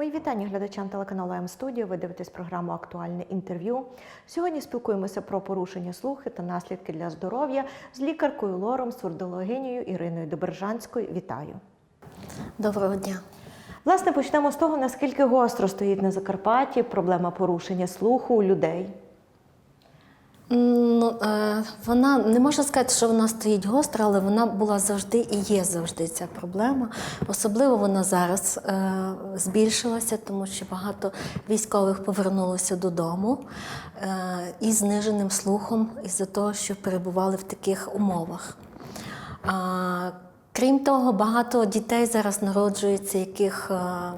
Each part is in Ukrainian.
Мої вітання глядачам телеканалу М-студіо. Ви дивитесь програму Актуальне інтерв'ю. Сьогодні спілкуємося про порушення слухи та наслідки для здоров'я з лікаркою лором, сурдологинею Іриною Добержанською. Вітаю! Доброго дня. Власне, почнемо з того, наскільки гостро стоїть на Закарпатті проблема порушення слуху у людей. Ну, е, вона не можна сказати, що вона стоїть гостро, але вона була завжди і є завжди ця проблема. Особливо вона зараз е, збільшилася, тому що багато військових повернулося додому е, із зниженим слухом із-за того, що перебували в таких умовах. А, крім того, багато дітей зараз народжується, яких. е,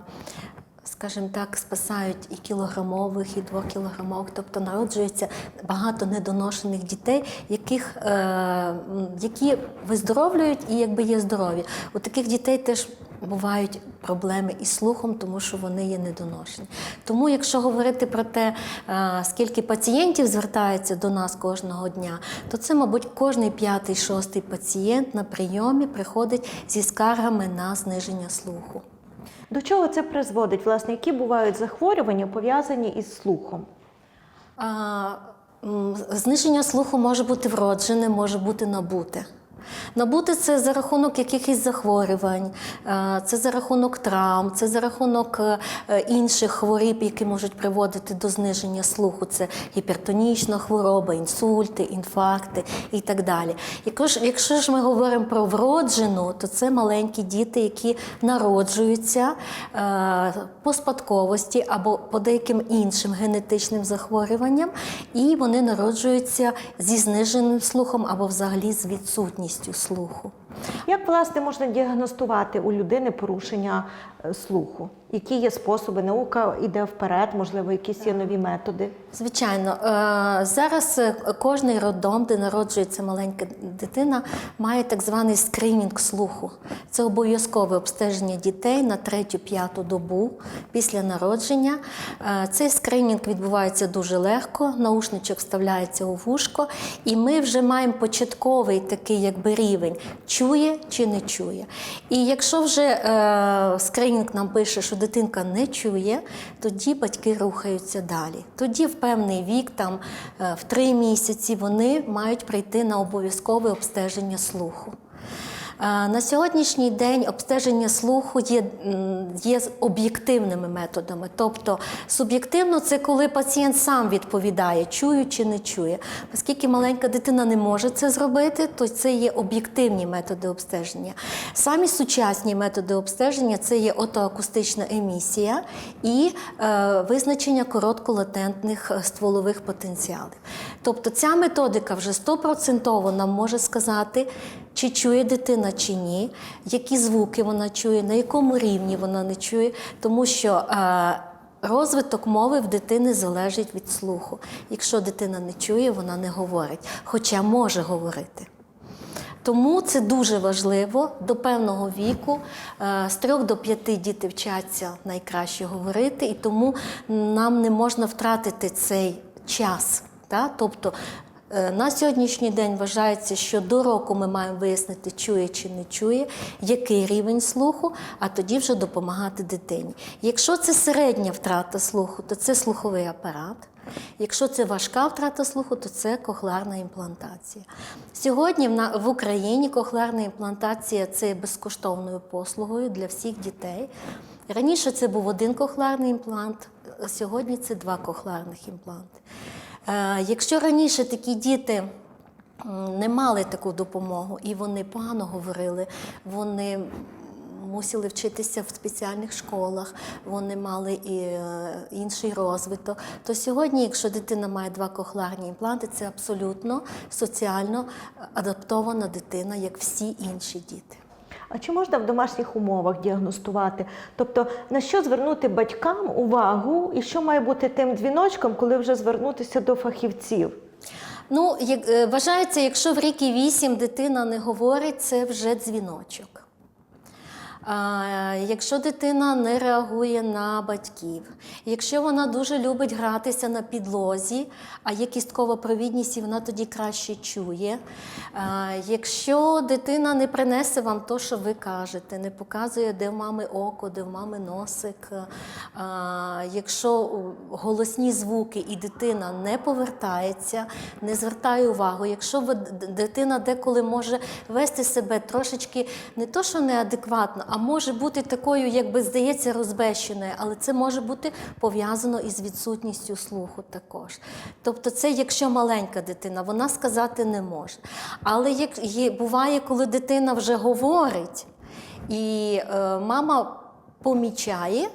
скажімо так, спасають і кілограмових, і двокілограмових, тобто народжується багато недоношених дітей, яких, е, які виздоровлюють і якби є здорові. У таких дітей теж бувають проблеми із слухом, тому що вони є недоношені. Тому, якщо говорити про те, е, скільки пацієнтів звертається до нас кожного дня, то це, мабуть, кожний п'ятий, шостий пацієнт на прийомі приходить зі скаргами на зниження слуху. До чого це призводить? Власне, які бувають захворювання пов'язані із слухом? А, зниження слуху може бути вроджене, може бути набуте. Набути це за рахунок якихось захворювань, е, це за рахунок травм, це за рахунок е, інших хворіб, які можуть приводити до зниження слуху. Це гіпертонічна хвороба, інсульти, інфаркти і так далі. Якщо ж, ми говоримо про вроджену, то це маленькі діти, які народжуються е, по спадковості або по деяким іншим генетичним захворюванням, і вони народжуються зі зниженим слухом або взагалі з відсутністю слуху. Як власне можна діагностувати у людини порушення е, слуху? Які є способи? Наука йде вперед, можливо, якісь є нові методи. Звичайно, е, зараз е, кожний роддом, де народжується маленька дитина, має так званий скринінг слуху. Це обов'язкове обстеження дітей на третю-п'яту добу після народження. Е, Цей скринінг відбувається дуже легко, наушничок вставляється у вушко, і ми вже маємо початковий такий якби рівень, чує чи не чує. І якщо вже скринінг нам пише, що дитинка не чує, тоді батьки рухаються далі. Тоді в певний вік, там е, в три місяці, вони мають прийти на обов'язкове обстеження слуху. Е, На сьогоднішній день обстеження слуху є, є об'єктивними методами. Тобто суб'єктивно це коли пацієнт сам відповідає, чую чи не чує. Оскільки маленька дитина не може це зробити, то це є об'єктивні методи обстеження. Самі сучасні методи обстеження це є отоакустична емісія і е, визначення коротколатентних е, стволових потенціалів. Тобто ця методика вже стопроцентово нам може сказати, чи чує дитина чи ні, які звуки вона чує, на якому рівні вона не чує, тому що е, розвиток мови в дитини залежить від слуху. Якщо дитина не чує, вона не говорить, хоча може говорити. Тому це дуже важливо до певного віку. е, З трьох до п'яти діти вчаться найкраще говорити, і тому нам не можна втратити цей час. Тобто на сьогоднішній день вважається, що до року ми маємо вияснити, чує чи не чує, який рівень слуху, а тоді вже допомагати дитині. Якщо це середня втрата слуху, то це слуховий апарат. Якщо це важка втрата слуху, то це кохлеарна імплантація. Сьогодні в Україні кохлеарна імплантація це безкоштовною послугою для всіх дітей. Раніше це був один кохлеарний імплант, а сьогодні це два кохлеарних імпланти. Е, Якщо раніше такі діти не мали таку допомогу і вони погано говорили, вони мусили вчитися в спеціальних школах, вони мали і е, інший розвиток. То сьогодні, якщо дитина має два кохлеарні імпланти, це абсолютно соціально адаптована дитина, як всі інші діти. А чи можна в домашніх умовах діагностувати? Тобто на що звернути батькам увагу, і що має бути тим дзвіночком, коли вже звернутися до фахівців? Ну, як, е, вважається, якщо в рік і вісім дитина не говорить, це вже дзвіночок. Якщо дитина не реагує на батьків, якщо вона дуже любить гратися на підлозі, а є кісткова провідність, і вона тоді краще чує. Якщо дитина не принесе вам то, що ви кажете, не показує, де в мами око, де в мами носик, якщо голосні звуки і дитина не повертається, не звертає увагу, якщо дитина деколи може вести себе трошечки не то, що неадекватно, а може бути такою, якби здається, розбещеною, але це може бути пов'язано із відсутністю слуху також. Тобто, це якщо маленька дитина, вона сказати не може. Але як є, буває, коли дитина вже говорить, і е, мама помічає.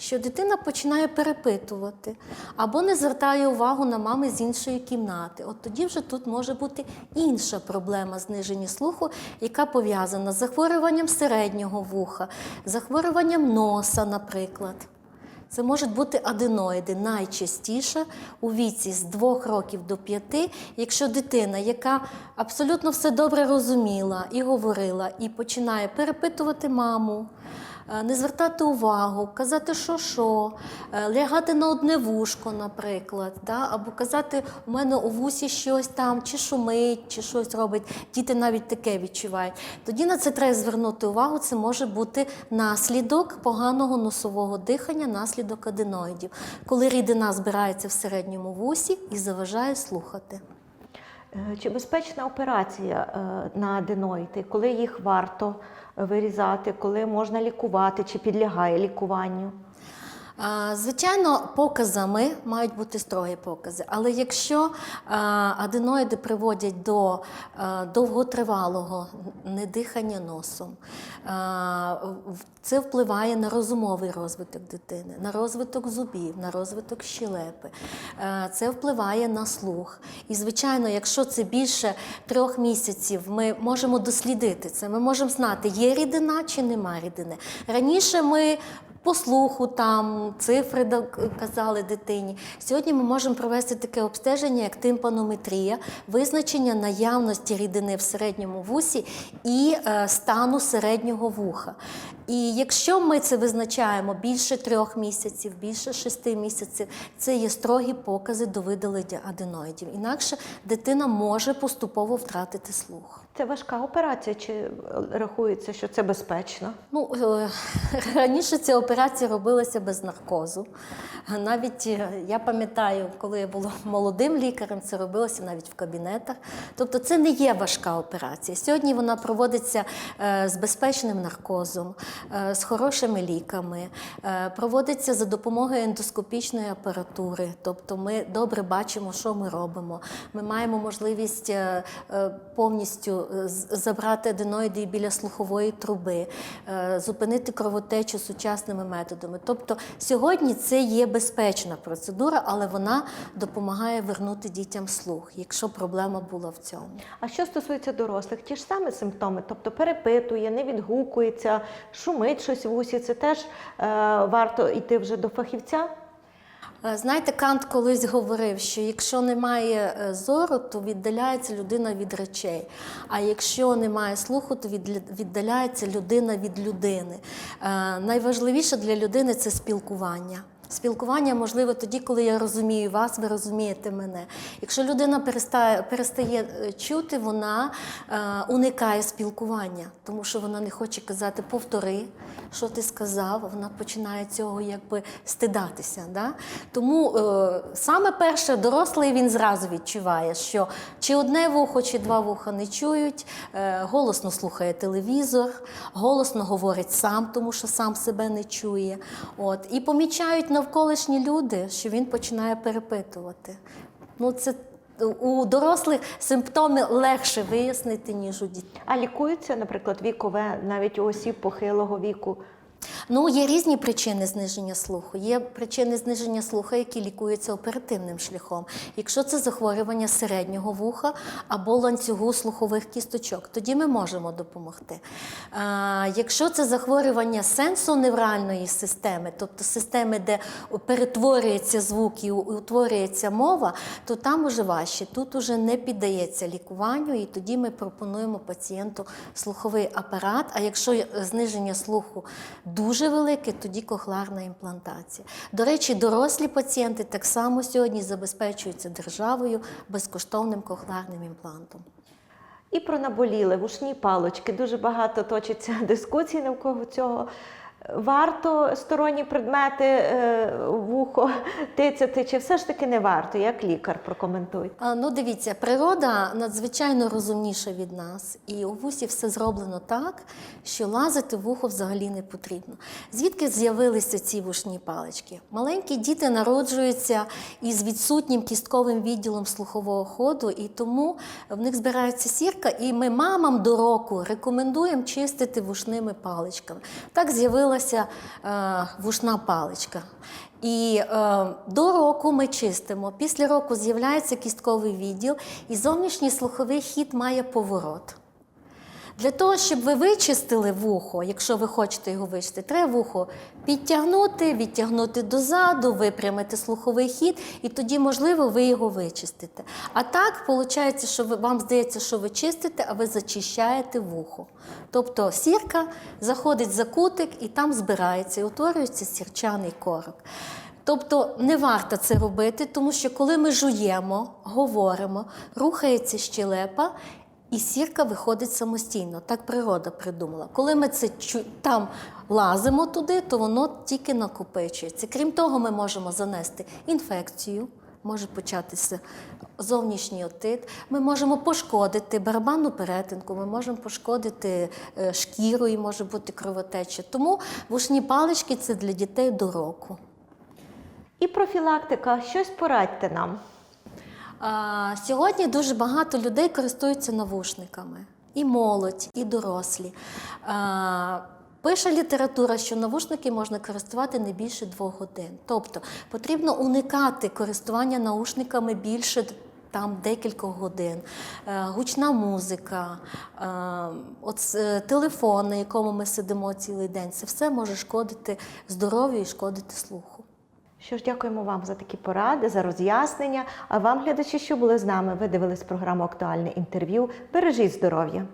Що дитина починає перепитувати або не звертає увагу на мами з іншої кімнати. От тоді вже тут може бути інша проблема зниження слуху, яка пов'язана з захворюванням середнього вуха, захворюванням носа, наприклад. Це можуть бути аденоїди найчастіше у віці з 2 років до 5, якщо дитина, яка абсолютно все добре розуміла і говорила, і починає перепитувати маму, не звертати увагу, казати, що що, е, лягати на одне вушко, наприклад, да? або казати, у мене у вусі щось там, чи шумить, чи щось робить. Діти навіть таке відчувають. Тоді на це треба звернути увагу. Це може бути наслідок поганого носового дихання, наслідок аденоїдів, коли рідина збирається в середньому вусі і заважає слухати. Е, Чи безпечна операція е, на аденоїди? Коли їх варто вирізати, коли можна лікувати, чи підлягає лікуванню? Звичайно, показами мають бути строгі покази, але якщо аденоїди приводять до довготривалого недихання носом, це впливає на розумовий розвиток дитини, на розвиток зубів, на розвиток щелепи, це впливає на слух. І, звичайно, якщо це більше трьох місяців, ми можемо дослідити це. Ми можемо знати, є рідина чи нема рідини. Раніше ми по слуху там цифри казали дитині. Сьогодні ми можемо провести таке обстеження, як тимпанометрія, визначення наявності рідини в середньому вусі і е, стану середнього вуха. І якщо ми це визначаємо більше трьох місяців, більше шести місяців, це є строгі покази до видалення аденоїдів. Інакше дитина може поступово втратити слух. Це важка операція, чи е, рахується, що це безпечно? Ну, е, раніше ця операція робилася без наркозу. Навіть е, я пам'ятаю, коли я була молодим лікарем, це робилося навіть в кабінетах. Тобто це не є важка операція. Сьогодні вона проводиться е, з безпечним наркозом, е, з хорошими ліками, проводиться за допомогою ендоскопічної апаратури. Тобто ми добре бачимо, що ми робимо. Ми маємо можливість повністю забрати аденоїди біля слухової труби, зупинити кровотечу сучасними методами. Тобто сьогодні це є безпечна процедура, але вона допомагає вернути дітям слух, якщо проблема була в цьому. А що стосується дорослих, ті ж самі симптоми, тобто перепитує, не відгукується, шумить щось в усі, це теж е, варто йти вже до фахівця? Е, Знаєте, Кант колись говорив, що якщо немає е, зору, то віддаляється людина від речей. А якщо немає слуху, то віддаляється людина від людини. Е, Найважливіше для людини це спілкування. Спілкування можливе тоді, коли я розумію вас, ви розумієте мене. Якщо людина перестає, перестає е, чути, вона е, уникає спілкування, тому що вона не хоче казати повтори, що ти сказав, вона починає цього якби стидатися. Да? Тому е, саме перше, дорослий він зразу відчуває, що чи одне вухо, чи два вуха не чують, е, голосно слухає телевізор, голосно говорить сам, тому що сам себе не чує. От. І помічають навколишні люди, що він починає перепитувати. Ну, це у дорослих симптоми легше вияснити, ніж у дітей. А лікується, наприклад, вікове, навіть у осіб похилого віку. Ну, є різні причини зниження слуху. Є причини зниження слуху, які лікуються оперативним шляхом. Якщо це захворювання середнього вуха або ланцюгу слухових кісточок, тоді ми можемо допомогти. А, якщо це захворювання сенсоневральної системи, тобто системи, де перетворюється звук і утворюється мова, то там уже важче. Тут уже не піддається лікуванню, і тоді ми пропонуємо пацієнту слуховий апарат. А якщо зниження слуху дуже велике, тоді кохларна імплантація. До речі, дорослі пацієнти так само сьогодні забезпечуються державою безкоштовним кохларним імплантом. І про наболіле, вушні палочки. Дуже багато точиться дискусій навколо цього. Варто сторонні предмети е, вухо тицяти, чи все ж таки не варто, як лікар прокоментуйте. А, Ну, дивіться, природа надзвичайно розумніша від нас, і у вусі все зроблено так, що лазити вухо взагалі не потрібно. Звідки з'явилися ці вушні палички? Маленькі діти народжуються із відсутнім кістковим відділом слухового ходу, і тому в них збирається сірка, і ми мамам до року рекомендуємо чистити вушними паличками. Так з'явилася е, вушна паличка. І е, до року ми чистимо. Після року з'являється кістковий відділ, і зовнішній слуховий хід має поворот. Для того, щоб ви вичистили вухо, якщо ви хочете його вичистити, треба вухо підтягнути, відтягнути дозаду, випрямити слуховий хід, і тоді, можливо, ви його вичистите. А так, виходить, що ви, вам здається, що ви чистите, а ви зачищаєте вухо. Тобто сірка заходить за кутик і там збирається, і утворюється сірчаний корок. Тобто не варто це робити, тому що коли ми жуємо, говоримо, рухається щелепа, і сірка виходить самостійно. Так природа придумала. Коли ми це там лазимо туди, то воно тільки накопичується. Крім того, ми можемо занести інфекцію. Може початися зовнішній отит. Ми можемо пошкодити барабанну перетинку, ми можемо пошкодити е, шкіру і може бути кровотеча. Тому вушні палички це для дітей до року. І профілактика, щось порадьте нам. Сьогодні дуже багато людей користуються навушниками. І молодь, і дорослі. Пише література, що навушники можна користувати не більше двох годин. Тобто потрібно уникати користування наушниками більше там декілька годин. Е, Гучна музика, е, е, телефон, на якому ми сидимо цілий день, це все може шкодити здоров'ю і шкодити слуху. Що ж, дякуємо вам за такі поради, за роз'яснення. А вам, глядачі, що були з нами, ви дивились програму Актуальне інтерв'ю. Бережіть здоров'я.